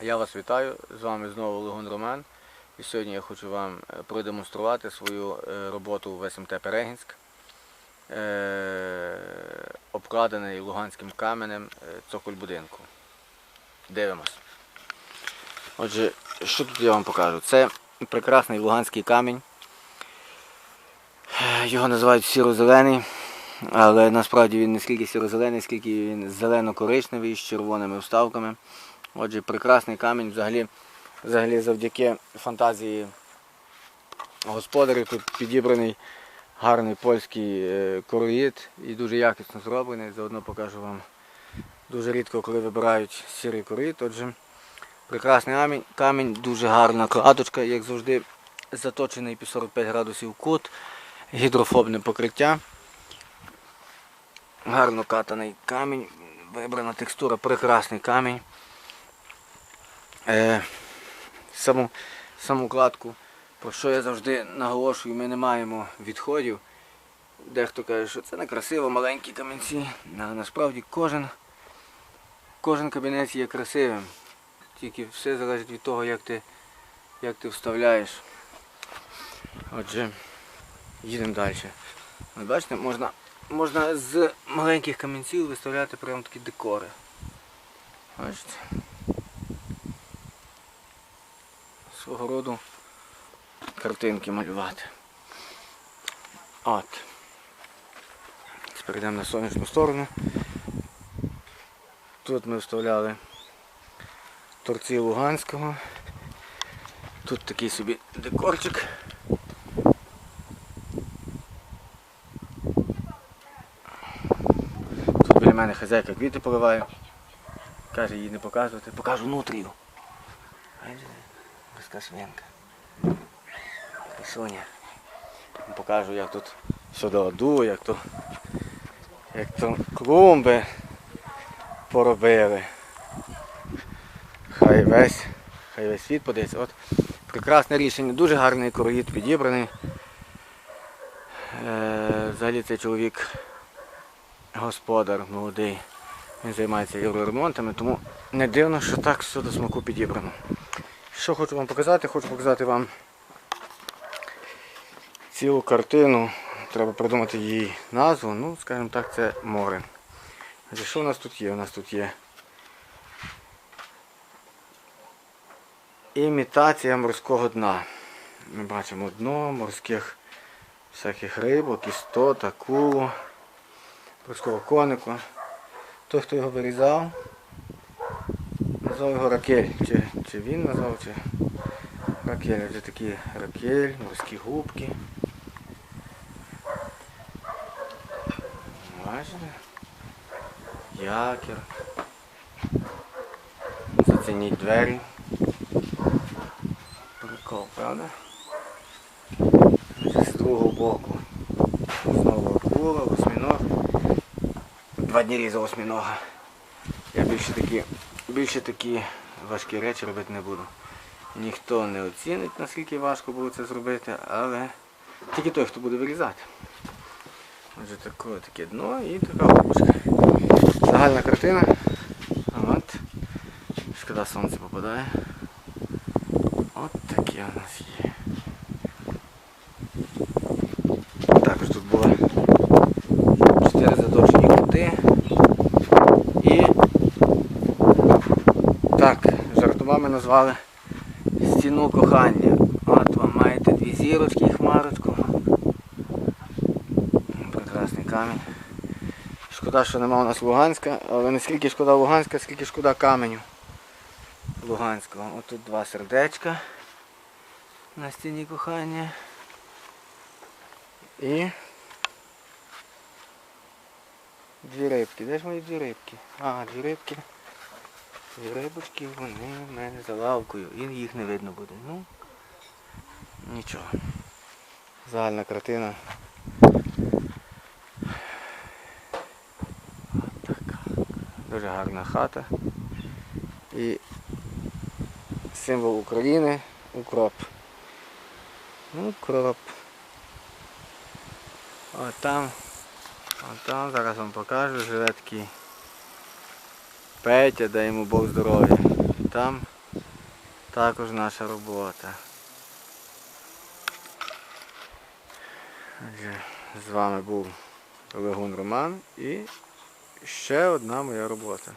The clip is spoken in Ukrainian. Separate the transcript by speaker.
Speaker 1: Я вас вітаю, з вами знову Легон Роман. І сьогодні я хочу вам е, продемонструвати свою е, роботу в СМТ Перегінськ, е, обкладений луганським каменем цоколь будинку. Дивимось. Отже, що тут я вам покажу? Це прекрасний луганський камінь. Його називають сіро-зелений, але насправді він не скільки сіро-зелений, скільки він зелено-коричневий з червоними вставками. Отже, прекрасний камінь взагалі, взагалі завдяки фантазії господарів тут підібраний гарний польський е, короїд і дуже якісно зроблений. Заодно покажу вам дуже рідко, коли вибирають сірий короїд. Отже, прекрасний камінь, камінь, дуже гарна кладочка, як завжди, заточений під 45 градусів кут, гідрофобне покриття. Гарно катаний камінь, вибрана текстура, прекрасний камінь. Е, саму, саму кладку, про що я завжди наголошую, ми не маємо відходів. Дехто каже, що це не красиво, маленькі камінці. Але насправді кожен, кожен кабінець є красивим. Тільки все залежить від того, як ти, як ти вставляєш. Отже, їдемо далі. Бачите, можна, можна з маленьких камінців виставляти прямо такі декори. Бачите? Свого роду картинки малювати. От. Перейдемо на сонячну сторону. Тут ми вставляли торці Луганського. Тут такий собі декорчик. Тут біля мене хазяйка квіти поливає. Каже їй не показувати. Покажу внутрію. Свинка. Красуня. Покажу, як тут все до ладу, як то, як то клумби поробили. Хай весь, хай весь світ подивиться. От прекрасне рішення, дуже гарний короїд підібраний. Е, взагалі цей чоловік господар молодий. Він займається євроремонтами, тому не дивно, що так все до смаку підібрано. Що хочу вам показати? Хочу показати вам цілу картину. Треба придумати її назву. Ну, скажімо так, це море. Що у нас тут є? У нас тут є імітація морського дна. Ми бачимо дно морських всяких рибок, істот, акулу, морського конику. Той, хто його вирізав, назвав його ракель. Чи, чи він назвав, чи ракель. Вже такі ракель, морські губки. Бачите? Якір. Зацініть двері. Прикол, правда? З другого боку. Знову акула, осьміног. Два дні різав осьмінога. Я більше такі, більше такі важкі речі робити не буду. Ніхто не оцінить, наскільки важко було це зробити, але тільки той, хто буде вирізати. Отже, таке, таке дно і така губочка. Загальна картина. От. Шкода сонце попадає. От таке у нас є. Також тут було 4 заточені кути. І так, жартома ми назвали стіну кохання. От вам маєте дві зірочки і хмарочку. Прекрасний камінь. Шкода, що нема у нас Луганська, але не скільки шкода Луганська, скільки шкода каменю Луганського. От тут два сердечка на стіні кохання. І дві рибки. Де ж мої дві рибки? А, дві рибки. Рибочки, вони в мене за лавкою. І їх не видно буде. Ну, нічого. Загальна картина. От така. Дуже гарна хата. І символ України укроп. Укроп. От там, от там, зараз вам покажу, живе такий Петя, дай йому Бог здоров'я. Там також наша робота. Отже, з вами був Легун Роман і ще одна моя робота.